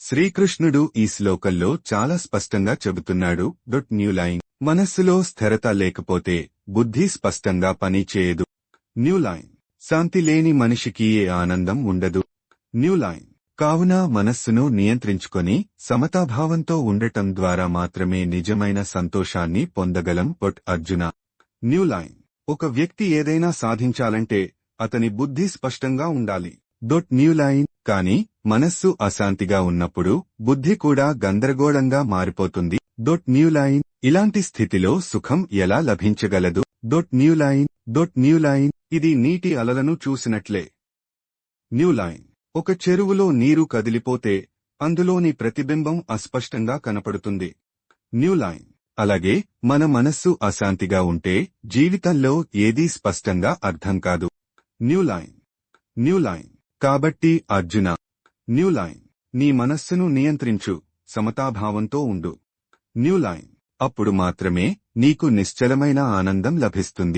శ్రీకృష్ణుడు ఈ శ్లోకంలో చాలా స్పష్టంగా చెబుతున్నాడు. డొట్ న్యూ లైన్ మనస్సులో స్థిరత లేకపోతే బుద్ధి స్పష్టంగా పని చేయదు. న్యూ లైన్ శాంతి లేని మనిషికి ఏ ఆనందం ఉండదు. న్యూ లైన్ కావున మనస్సును నియంత్రించుకొని సమతాభావంతో ఉండటం ద్వారా మాత్రమే నిజమైన సంతోషాన్ని పొందగలం. పొట్ అర్జున. న్యూ లైన్ ఒక వ్యక్తి ఏదైనా సాధించాలంటే అతని బుద్ధి స్పష్టంగా ఉండాలి. డొట్ న్యూ లైన్ కాని మనస్సు అశాంతిగా ఉన్నప్పుడు బుద్ధి కూడా గందరగోళంగా మారిపోతుంది. డొట్ న్యూ లైన్ ఇలాంటి స్థితిలో సుఖం ఎలా లభించగలదు? Dot new line dot new line ఇది నీటి అలలను చూసినట్లే. న్యూలైన్ ఒక చెరువులో నీరు కదిలిపోతే అందులోని ప్రతిబింబం అస్పష్టంగా కనపడుతుంది. న్యూలైన్ అలాగే మన మనస్సు అశాంతిగా ఉంటే జీవితంలో ఏదీ స్పష్టంగా అర్థం కాదు. న్యూ లైన్ న్యూ లైన్ కాబట్టి అర్జున న్యూ లైన్ నీ మనస్సును నియంత్రించు సమతాభావంతో ఉండు. న్యూ లైన్ అప్పుడు మాత్రమే నీకు నిశ్చలమైన ఆనందం లభిస్తుంది.